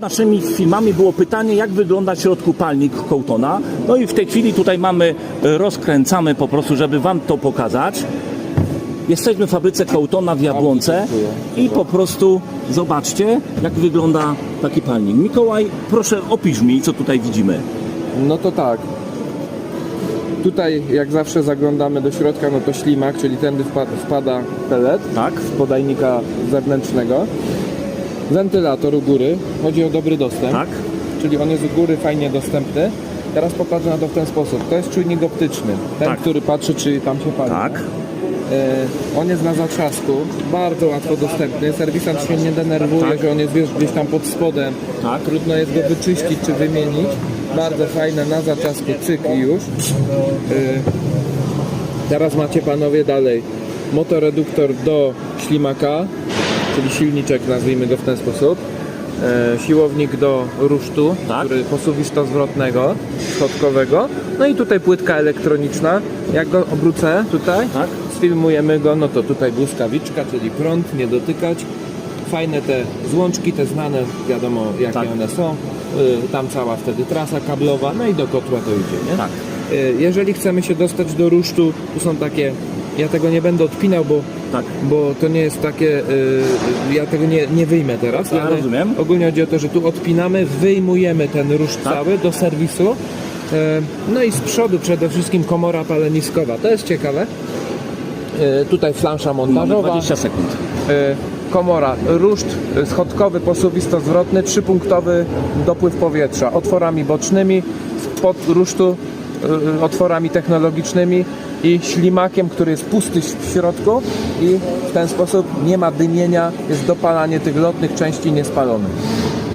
Naszymi filmami było pytanie, jak wygląda w środku palnik Cołtona. No i w tej chwili tutaj mamy, e, rozkręcamy po prostu, żeby Wam to pokazać. Jesteśmy w fabryce Cołtona w Jabłonce i po prostu zobaczcie, jak wygląda taki palnik. Mikołaj, proszę opisz mi, co tutaj widzimy. No to tak. Tutaj jak zawsze zaglądamy do środka, no to ślimak, czyli tędy wpa- wpada pelet Tak? z podajnika zewnętrznego. Wentylator u góry, chodzi o dobry dostęp, Tak? czyli on jest u góry fajnie dostępny. Teraz popatrzę na to w ten sposób. To jest czujnik optyczny, ten, Tak. który patrzy, czy tam się pali. Tak? E, on jest na zatrzasku, bardzo łatwo dostępny. Serwisant się nie denerwuje, Tak. że on jest wiesz, gdzieś tam pod spodem. Tak. Trudno jest go wyczyścić czy wymienić. Bardzo fajne, na zatrzasku, cyk i już. E, teraz macie panowie dalej motoreduktor do ślimaka, czyli silniczek, nazwijmy go w ten sposób. E, siłownik do rusztu, Tak. który posuwista zwrotnego, schodkowego. No i tutaj płytka elektroniczna. Jak go obrócę tutaj, Tak. sfilmujemy go, no to tutaj błyskawiczka, czyli prąd, nie dotykać. Fajne te złączki, te znane, wiadomo jakie Tak. one są. Y, Tam cała wtedy trasa kablowa, no i do kotła to idzie, nie? Tak. Y, Jeżeli chcemy się dostać do rusztu, tu są takie, ja tego nie będę odpinał, bo, Tak. bo to nie jest takie, y, ja tego nie, nie wyjmę teraz, Ja ale rozumiem. ogólnie chodzi o to, że tu odpinamy, wyjmujemy ten ruszt Tak. cały do serwisu. E, No i z przodu przede wszystkim komora paleniskowa, to jest ciekawe. E, Tutaj flansza Mamy montażowa, 20 sekund. e, komora, ruszt schodkowy, posuwisto-zwrotny, trzypunktowy dopływ powietrza, otworami bocznymi, pod rusztu otworami technologicznymi i ślimakiem, który jest pusty w środku i w ten sposób nie ma dymienia, jest dopalanie tych lotnych części niespalonych.